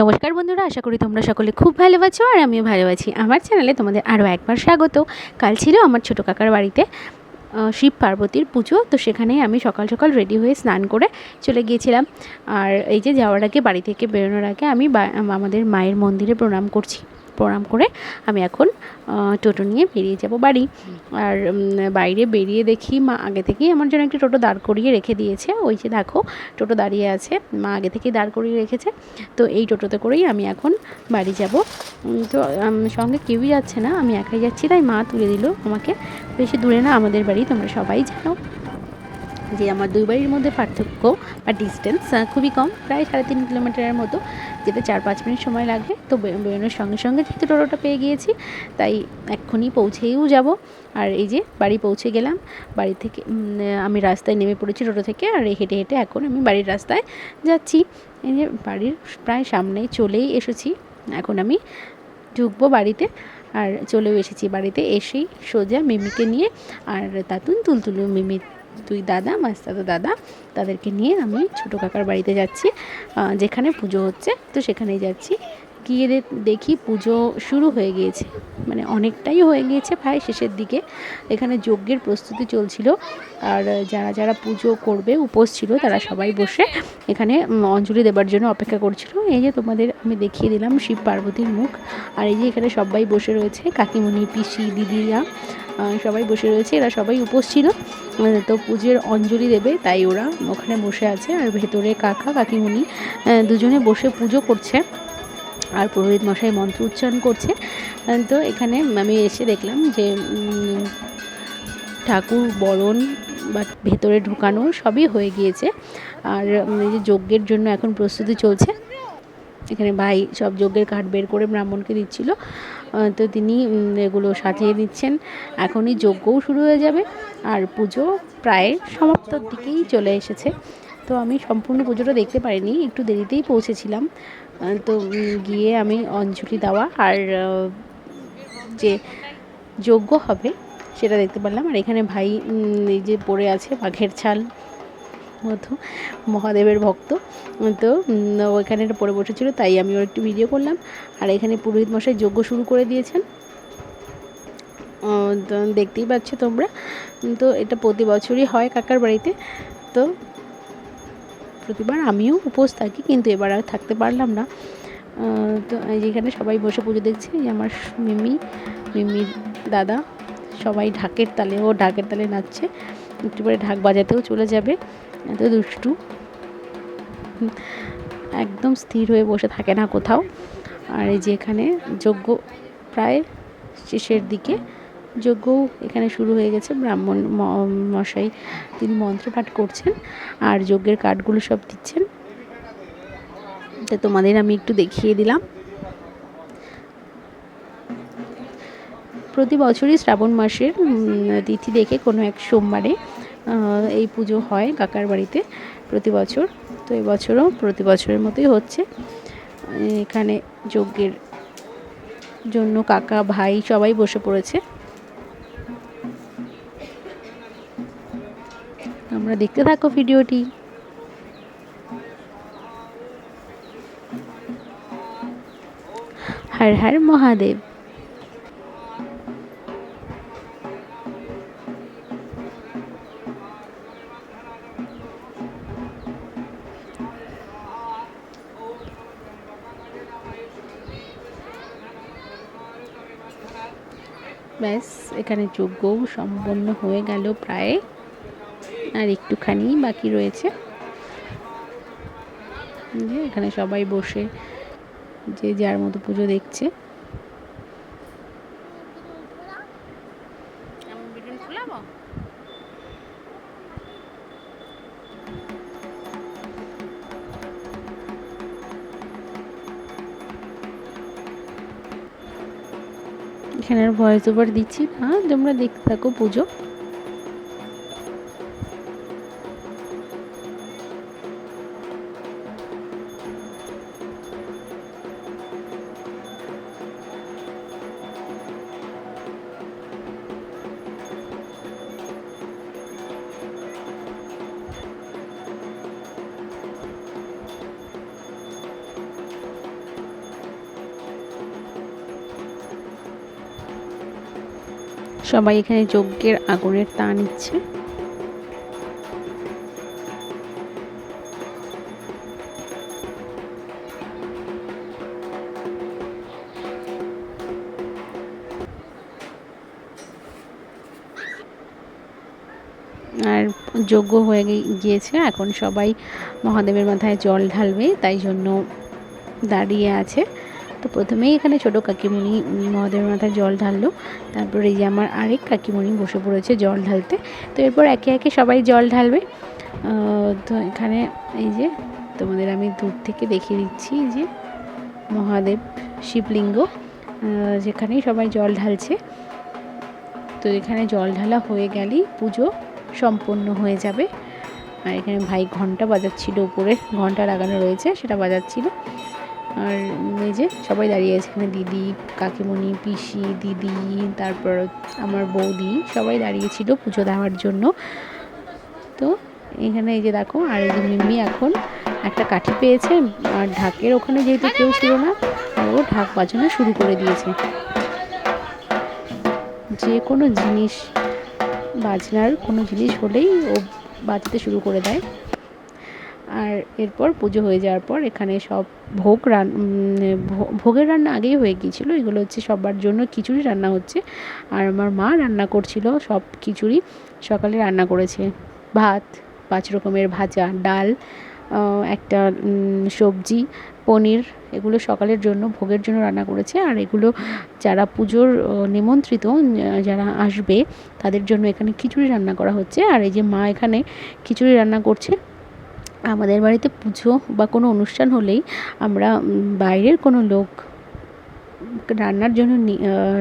নমস্কার বন্ধুরা, আশা করি তোমরা সকলে খুব ভালো আছো আর আমিও ভালো আছি। আমার চ্যানেলে তোমাদের আরও একবার স্বাগত। কাল ছিল আমার ছোটো কাকার বাড়িতে শিব পার্বতীর পুজো, তো সেখানে আমি সকাল সকাল রেডি হয়ে স্নান করে চলে গিয়েছিলাম। আর এই যে যাওয়ার আগে, বাড়ি থেকে বেরোনোর আগে আমি আমাদের মায়ের মন্দিরে প্রণাম করছি। প্রণাম করে আমি এখন টোটো নিয়ে বেরিয়ে যাব বাড়ি। আর বাইরে বেরিয়ে দেখি মা আগে থেকেই আমার জন্য একটি টোটো দাঁড় করিয়ে রেখে দিয়েছে। ওই যে দেখো, টোটো দাঁড়িয়ে আছে, মা আগে থেকেই দাঁড় করিয়ে রেখেছে। তো এই টোটোতে করেই আমি এখন বাড়ি যাব। তো সঙ্গে কেউই যাচ্ছে না, আমি একাই যাচ্ছি, তাই মা তুলে দিল আমাকে। বেশি দূরে না, আমাদের বাড়ি, তোমরা সবাই জানো। যে আমার দুই বাড়ির মধ্যে পার্থক্য বা ডিস্টেন্স খুবই কম, প্রায় সাড়ে তিন কিলোমিটারের মতো, যেতে চার পাঁচ মিনিট সময় লাগবে। তো বেরোনোর সঙ্গে সঙ্গে যেহেতু টোটোটা পেয়ে গিয়েছি, তাই এক্ষুনি পৌঁছেও যাব। আর এই যে বাড়ি পৌঁছে গেলাম, বাড়ি থেকে আমি রাস্তায় নেমে পড়েছি টোটো থেকে, আর হেঁটে হেঁটে এখন আমি বাড়ির রাস্তায় যাচ্ছি। এই যে বাড়ির প্রায় সামনেই চলেই এসেছি, এখন আমি ঢুকবো বাড়িতে, আর চলেও এসেছি বাড়িতে এসেই সোজা মিমিকে নিয়ে, আর তাতুন, তুলতুলু মিমি দুই দাদা মাস্তাতো দাদা, তাদেরকে নিয়ে আমি ছোটো কাকার বাড়িতে যাচ্ছি যেখানে পুজো হচ্ছে। তো সেখানেই যাচ্ছি। গিয়ে দেখি পুজো শুরু হয়ে গিয়েছে। মানে অনেকটাই হয়ে গিয়েছে প্রায় শেষের দিকে। এখানে যজ্ঞের প্রস্তুতি চলছিল। আর যারা যারা পুজো করবে, উপোস ছিল, তারা সবাই বসে এখানে অঞ্জলি দেবার জন্য অপেক্ষা করছিল। এই যে তোমাদের আমি দেখিয়ে দিলাম শিব পার্বতীর মুখ। আর এই যে এখানে সবাই বসে রয়েছে, কাকিমণি, পিসি, দিদিরা। সবাই বসে রয়েছে, এরা সবাই উপোস ছিল। তো পুজোর অঞ্জলি দেবে, তাই ওরা ওখানে বসে আছে। আর ভেতরে কাকা, কাকিমণি দুজনে বসে পুজো করছে। আর পুরোহিত মশাই মন্ত্র উচ্চারণ করছে। তো এখানে আমি এসে দেখলাম যে ঠাকুর বরণ বা ভেতরে ঢুকানো সবই হয়ে গিয়েছে। আর এই যে যজ্ঞের জন্য এখন প্রস্তুতি চলছে। এখানে ভাই সব যজ্ঞের কাঠ বের করে ব্রাহ্মণকে দিচ্ছিল। তো তিনি এগুলো সাজিয়ে দিচ্ছেন এখনই যজ্ঞও শুরু হয়ে যাবে আর পুজো প্রায় সমাপ্তর দিকেই চলে এসেছে। তো আমি সম্পূর্ণ পুজোটা দেখতে পারিনি, একটু দেরিতেই পৌঁছেছিলাম। তো গিয়ে আমি অঞ্জলি দেওয়া আর যে যজ্ঞ হবে সেটা দেখতে পারলাম। আর এখানে ভাই এই যে পড়ে আছে বাঘের ছাল। মতো মহাদেবের ভক্ত। তো উম, ও এখানে এটা পড়ে বসেছিল তাই আমি ওর একটু ভিডিও করলাম। আর এখানে পুরোহিত মশাই যজ্ঞ শুরু করে দিয়েছেন। দেখতেই পাচ্ছ তোমরা। তো এটা প্রতি বছরই হয় কাকার বাড়িতে। তো প্রতিবার আমিও উপোস থাকি কিন্তু এবার আর থাকতে পারলাম না। তো এই যে এখানে সবাই বসে পুজো দেখছে আমার মিমি মিমির দাদা সবাই ঢাকের তালে ও ঢাকের তালে নাচছে। একটু পরে ঢাক বাজাতেও চলে যাবে। এত দুষ্টু। একদম স্থির হয়ে বসে থাকে না কোথাও। আর এই যে এখানে যজ্ঞ প্রায় শেষের দিকে। যজ্ঞও এখানে শুরু হয়ে গেছে। ব্রাহ্মণ মশাই তিনি মন্ত্রপাঠ করছেন আর যজ্ঞের কাঠগুলো সব দিচ্ছেন। তো তোমাদের আমি একটু দেখিয়ে দিলাম। প্রতি বছরই শ্রাবণ মাসের তিথি দেখে কোনো এক সোমবারে এই পুজো হয় কাকার বাড়িতে প্রতি বছর। তো এবছরও প্রতি বছরের মতোই হচ্ছে। এখানে যজ্ঞের জন্য কাকা, ভাই সবাই বসে পড়েছে। তোমরা দেখতে থাকো ভিডিওটি। হর হর মহাদেব। ব্যাস, এখানে যজ্ঞও সম্পন্ন হয়ে গেল প্রায়। আর একটুখানি বাকি রয়েছে। এখানে সবাই বসে, যে যার মতো পুজো দেখছে। এখানে ভয়েস ওভার দিচ্ছি। না তোমরা দেখতে থাকো পুজো। সবাই এখানে যজ্ঞের আগুনের তা নিচ্ছে। আর যজ্ঞ হয়ে গিয়েছে, এখন সবাই মহাদেবের মাথায় জল ঢালবে, তাই জন্য দাঁড়িয়ে আছে। তো প্রথমেই এখানে ছোটো কাকিমণি উম, মহাদেবের মাথায় জল ঢাললো। তারপরে এই যে আমার আরেক কাকিমণি বসে পড়েছে জল ঢালতে। তো এরপর একে একে সবাই জল ঢালবে। তো এখানে এই যে তোমাদের আমি দূর থেকে দেখিয়ে দিচ্ছি যে মহাদেব শিবলিঙ্গ যেখানেই সবাই জল ঢালছে। তো এখানে জল ঢালা হয়ে গেলেই পুজো সম্পন্ন হয়ে যাবে। আর এখানে ভাই ঘণ্টা বাজাচ্ছিল উপরে ঘণ্টা লাগানো রয়েছে সেটা বাজাচ্ছিল। আর এই যে সবাই দাঁড়িয়ে আছে এখানে, দিদি, কাকিমণি, পিসি, দিদি, তারপর আমার বৌদি সবাই দাঁড়িয়েছিল পুজো দেওয়ার জন্য। তো এখানে এই যে দেখো, আর এই যে মিম্মি এখন একটা কাঠি পেয়েছে, আর ঢাকের ওখানে যেহেতু কেউ ছিল না ও ঢাক বাজানো শুরু করে দিয়েছে। যে কোনো জিনিস বাজনার কোনো জিনিস হলেই ও বাজাতে শুরু করে দেয়। আর এরপর পুজো হয়ে যাওয়ার পর এখানে সব ভোগ রান ভোগের রান্না আগেই হয়ে গিয়েছিল। এগুলো হচ্ছে সবার জন্য খিচুড়ি রান্না হচ্ছে। আর আমার মা রান্না করছিল সব খিচুড়ি। সকালে রান্না করেছে ভাত, পাঁচ রকমের ভাজা, ডাল একটা সবজি, পনির। এগুলো সকালের জন্য, ভোগের জন্য রান্না করেছে। আর এগুলো যারা পুজোর নিমন্ত্রিত যারা আসবে, তাদের জন্য এখানে খিচুড়ি রান্না করা হচ্ছে। আর এই যে মা এখানে খিচুড়ি রান্না করছে। আমাদের বাড়িতে পুজো বা কোনো অনুষ্ঠান হলেই আমরা বাইরের কোনো লোক রান্নার জন্য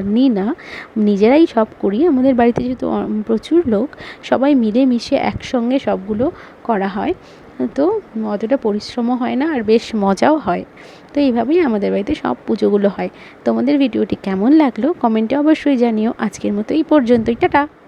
নিই না নিজেরাই সব করি আমাদের বাড়িতে যেহেতু প্রচুর লোক, সবাই মিলেমিশে একসঙ্গে সবগুলো করা হয়। তো অতটা পরিশ্রমও হয় না, আর বেশ মজাও হয়। তো এইভাবেই আমাদের বাড়িতে সব পুজোগুলো হয়। তোমাদের ভিডিওটি কেমন লাগল? কমেন্টে অবশ্যই জানিও। আজকের মতো এই পর্যন্তই। টাটা!